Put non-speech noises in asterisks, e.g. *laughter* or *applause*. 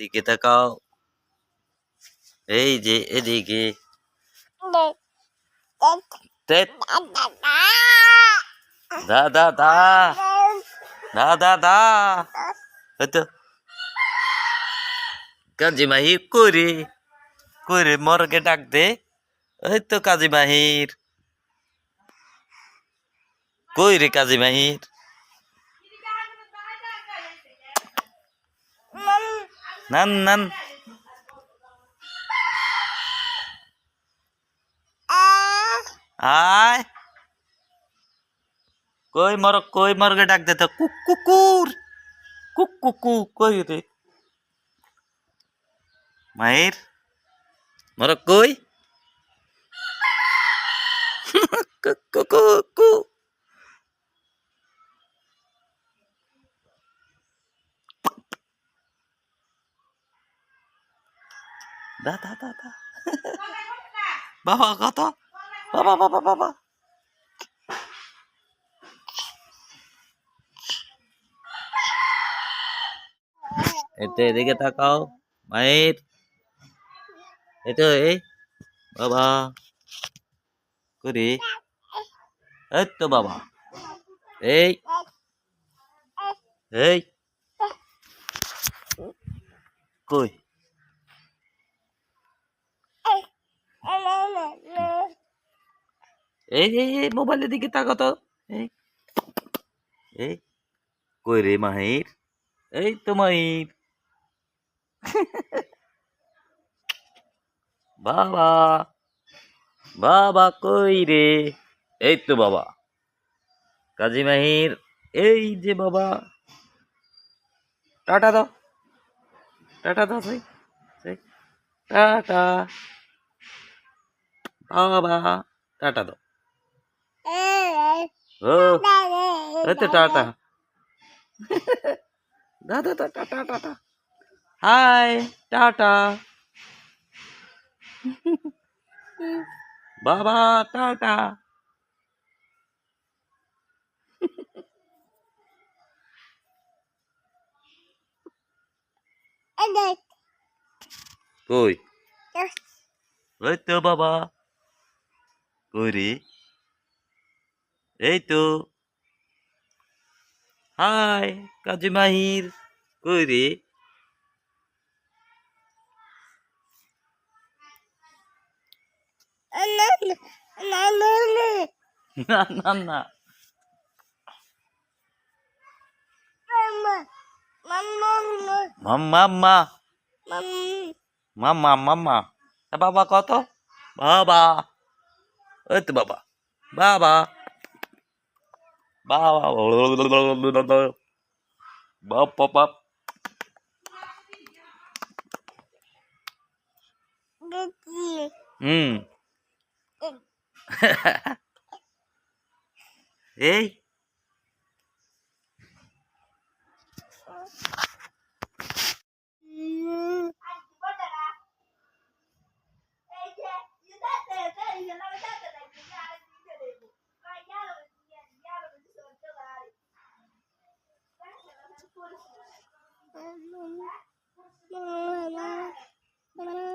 দিকে তাকাও এই যে এদিকে তেত, দা দা দা দা দা দা হয়তো কাজী মাহির করে করে মরকে ডাক দে ওই তো কাজী মাহির কই রে কাজী মাহির নান নান। আয়। কই মর কই মরকে ডাক দে তো। কুক কুকুর কুক কুকু কই রে? মাহির মর কই? *laughs* কু কু দা দা দা দা বাবা কত বাবা বাবা বাবা এতে এদিকে তাকাও মায়ের এটা এই বাবা করি এই তো বাবা এই এই কই এই এই মোবাইলের দিকে তাকাও তো। এই এই, কই রে মাহির? এই তো মাহির। *laughs* বাবা বাবা কই রে? এই তো বাবা। কাজী মাহির, এই যে বাবা। টাটা দাও। টাটা দাও সেই। টাটা। বাবা, টাটা দাও। টাটা। *laughs* দাদা টাটা টাটা। High tata. *laughs* বাবা টাটা। *laughs* কই? ওই তো বাবা। কই রে? এই তো। হাই কাজী মাহির কই রে? না না না মাম্মা মাম্মা মাম্মা। বাবা কত? বাবা। ওই তো বাবা। বাবা। bawa bap bap bap. Hmm. *laughs* Eh. Mamá, mamá, mamá.